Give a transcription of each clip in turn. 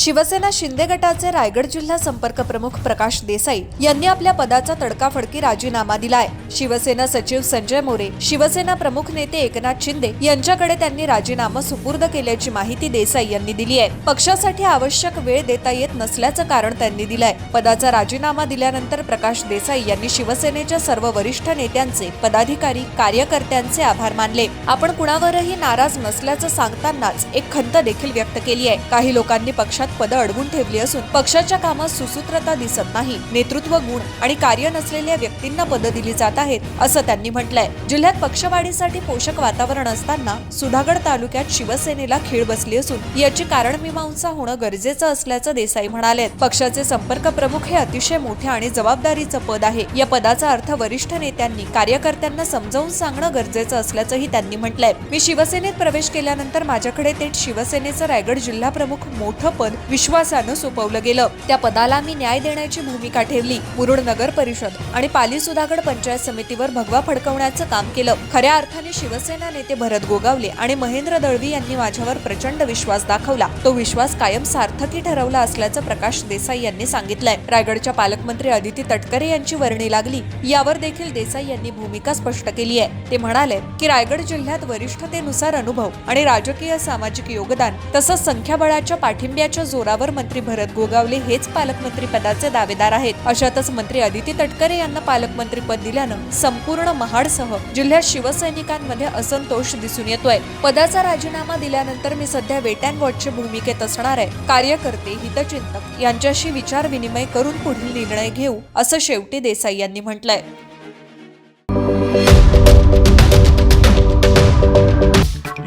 शिवसेना शिंदे गटाचे रायगड जिल्हा संपर्क प्रमुख प्रकाश देसाई यांनी आपल्या पदाचा तडकाफडकी राजीनामा दिलाय. शिवसेना सचिव संजय मोरे शिवसेना प्रमुख नेते एकनाथ शिंदे यांच्याकडे त्यांनी राजीनामा सुपूर्द केल्याची माहिती देसाई यांनी दिली आहे. पक्षासाठी आवश्यक वेळ देता येत नसल्याचं कारण त्यांनी दिलंय. पदाचा राजीनामा दिल्यानंतर प्रकाश देसाई यांनी शिवसेनेच्या सर्व वरिष्ठ नेत्यांचे पदाधिकारी कार्यकर्त्यांचे आभार मानले. आपण कुणावरही नाराज नसल्याचं सांगतानाच एक खंत देखील व्यक्त केली आहे. काही लोकांनी पक्षात पदं अडवून ठेवली असून पक्षाच्या कामात सुसूत्रता दिसत नाही. नेतृत्व गुण आणि कार्य नसलेल्या व्यक्तींना पदं दिली जात आहेत असं त्यांनी म्हटलंय. जिल्ह्यात पक्षवाढीसाठी पोषक वातावरण असताना सुधागड तालुक्यात शिवसेनेला खीळ बसली असून याची कारणमीमांसा होणं गरजेचं असल्याचं देसाई म्हणाले पक्षाचे संपर्क प्रमुख हे अतिशय मोठे आणि जबाबदारीचं पद आहे. या पदाचा अर्थ वरिष्ठ नेत्यांनी कार्यकर्त्यांना समजावून सांगणं गरजेचं असल्याचंही त्यांनी म्हटलंय. मी शिवसेनेत प्रवेश केल्यानंतर माझ्याकडे थेट शिवसेनेचं रायगड जिल्हा प्रमुख मोठं पद विश्वासानं सोपवलं गेलं. त्या पदाला मी न्याय देण्याची भूमिका ठेवली. मुरुड नगर परिषद आणि पाली सुधागड पंचायत समितीवर भगवा फडकवण्याचं काम केलं. खऱ्या अर्थाने शिवसेना नेते भरत गोगावले आणि महेंद्र दळवी यांनी माझ्यावर प्रचंड विश्वास दाखवला. तो विश्वास कायम सार्थकी ठरवला असल्याचं प्रकाश देसाई यांनी सांगितलंय. रायगडच्या पालकमंत्री अदिती तटकरे यांची वर्णी लागली. यावर देखील देसाई यांनी भूमिका स्पष्ट केली आहे. ते म्हणाले की रायगड जिल्ह्यात वरिष्ठतेनुसार अनुभव आणि राजकीय सामाजिक योगदान तसंच संख्याबळाच्या पाठिंब्याच्या जोरावर मंत्री भरत गोगावले हेच पालकमंत्री पदाचे दावेदार आहेत. अशातच मंत्री आदिती तटकरे यांना पालकमंत्री पद दिल्यानं संपूर्ण महाडसह जिल्ह्यात शिवसैनिकांमध्ये असंतोष दिसून येतोय. पदाचा राजीनामा दिल्यानंतर मी सध्या वेट अँड वॉचच्या भूमिकेत असणार आहे. कार्यकर्ते हितचिंतक यांच्याशी विचार विनिमय करून पुढील निर्णय घेऊ असं शेवटी देसाई यांनी म्हटलंय.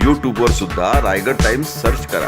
यूट्यूबवर सुद्धा रायगड टाइम्स सर्च करा.